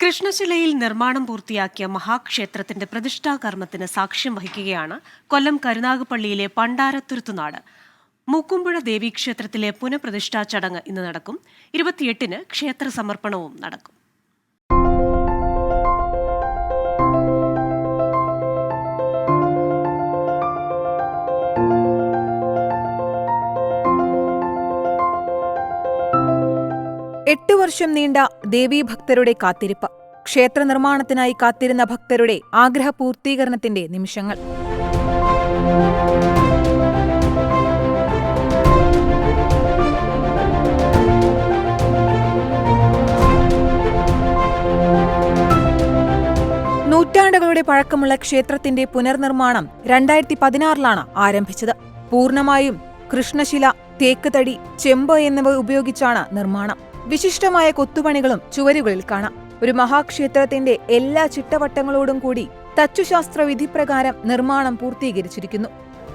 കൃഷ്ണശിലയിൽ നിർമ്മാണം പൂർത്തിയാക്കിയ മഹാക്ഷേത്രത്തിന്റെ പ്രതിഷ്ഠാകർമ്മത്തിന് സാക്ഷ്യം വഹിക്കുകയാണ് കൊല്ലം കരുനാഗപ്പള്ളിയിലെ പണ്ടാരത്തുരുത്തുനാട് മൂക്കുമ്പുഴ ദേവീക്ഷേത്രത്തിലെ പുനഃപ്രതിഷ്ഠാ ചടങ്ങ് ഇന്ന് നടക്കും. ഇരുപത്തിയെട്ടിന് ക്ഷേത്ര സമർപ്പണവും നടക്കും. എട്ടു വർഷം നീണ്ട ദേവീഭക്തരുടെ കാത്തിരിപ്പ് ക്ഷേത്ര നിർമ്മാണത്തിനായി കാത്തിരുന്ന ഭക്തരുടെ ആഗ്രഹ പൂർത്തീകരണത്തിന്റെ നിമിഷങ്ങൾ. നൂറ്റാണ്ടുകളുടെ പഴക്കമുള്ള ക്ഷേത്രത്തിന്റെ പുനർനിർമ്മാണം രണ്ടായിരത്തി പതിനാറിലാണ് ആരംഭിച്ചത്. പൂർണമായും കൃഷ്ണശില തേക്ക് തടി ചെമ്പ് എന്നിവ ഉപയോഗിച്ചാണ് നിർമ്മാണം. വിശിഷ്ടമായ കൊത്തുപണികളും ചുവരുകളിൽ കാണാം. ഒരു മഹാക്ഷേത്രത്തിന്റെ എല്ലാ ചിട്ടവട്ടങ്ങളോടും കൂടി തച്ചുശാസ്ത്ര വിധിപ്രകാരം നിർമ്മാണം പൂർത്തീകരിച്ചിരിക്കുന്നു.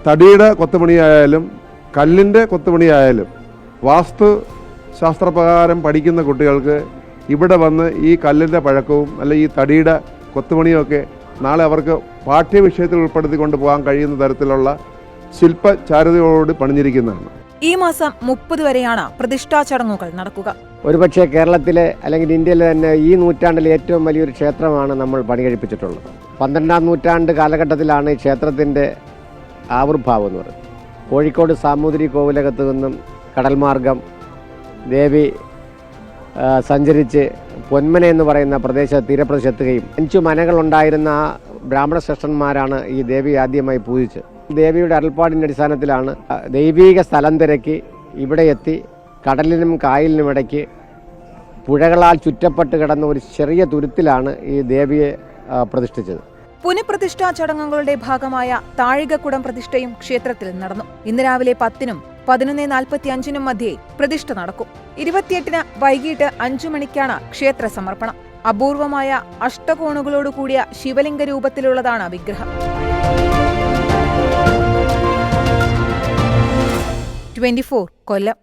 തടിയുടെ കൊത്തുപണിയായാലും കല്ലിന്റെ കൊത്തുപണിയായാലും വാസ്തു ശാസ്ത്രപ്രകാരം പഠിക്കുന്ന കുട്ടികൾക്ക് ഇവിടെ വന്ന് ഈ കല്ലിന്റെ പഴക്കവും അല്ലെ ഈ തടിയുടെ കൊത്തുപണിയൊക്കെ നാളെ അവർക്ക് പാഠ്യവിഷയത്തിൽ ഉൾപ്പെടുത്തിക്കൊണ്ട് പോകാൻ കഴിയുന്ന തരത്തിലുള്ള ശില്പചാരുതയോട് പണിഞ്ഞിരിക്കുന്നതാണ്. ഈ മാസം മുപ്പത് വരെയാണ് പ്രതിഷ്ഠാ ചടങ്ങുകൾ നടക്കുക. ഒരുപക്ഷെ കേരളത്തിലെ അല്ലെങ്കിൽ ഇന്ത്യയിലെ തന്നെ ഈ നൂറ്റാണ്ടിലെ ഏറ്റവും വലിയൊരു ക്ഷേത്രമാണ് നമ്മൾ പണി കഴിപ്പിച്ചിട്ടുള്ളത് പന്ത്രണ്ടാം നൂറ്റാണ്ട് കാലഘട്ടത്തിലാണ് ഈ ക്ഷേത്രത്തിന്റെ ആവിർഭാവം എന്ന് പറയുന്നത്. കോഴിക്കോട് സാമൂതിരി കോവിലകത്ത് നിന്നും കടൽമാർഗം ദേവി സഞ്ചരിച്ച് പൊന്മന എന്ന് പറയുന്ന പ്രദേശ തീരപ്രദേശത്തെത്തുകയും അഞ്ചു മനകളുണ്ടായിരുന്ന ബ്രാഹ്മണ ശ്രേഷ്ഠന്മാരാണ് ഈ ദേവി ആദ്യമായി പൂജിച്ചത് ദേവിയുടെ അരുൾപ്പാടിന്റെ അടിസ്ഥാനത്തിലാണ് ദൈവീക സ്ഥലം തിരക്കി ഇവിടെ എത്തി കടലിനും കായലിനും ഇടയ്ക്ക് പുഴകളാൽ ചുറ്റപ്പെട്ട് കിടന്ന ഒരു ചെറിയ തുരുത്തിലാണ് ഈ ദേവിയെ പ്രതിഷ്ഠിച്ചത്. പുനഃപ്രതിഷ്ഠാ ചടങ്ങുകളുടെ ഭാഗമായ താഴികക്കുടം പ്രതിഷ്ഠയും ക്ഷേത്രത്തിൽ നടന്നു. ഇന്ന് രാവിലെ പത്തിനും പതിനൊന്ന് നാൽപ്പത്തി അഞ്ചിനും മധ്യേ പ്രതിഷ്ഠ നടക്കും. ഇരുപത്തിയെട്ടിന് വൈകിട്ട് അഞ്ചു മണിക്കാണ് ക്ഷേത്ര സമർപ്പണം. അപൂർവമായ അഷ്ടകോണുകളോടുകൂടിയ ശിവലിംഗ രൂപത്തിലുള്ളതാണ് വിഗ്രഹം. ട്വന്റി കൊല്ലം.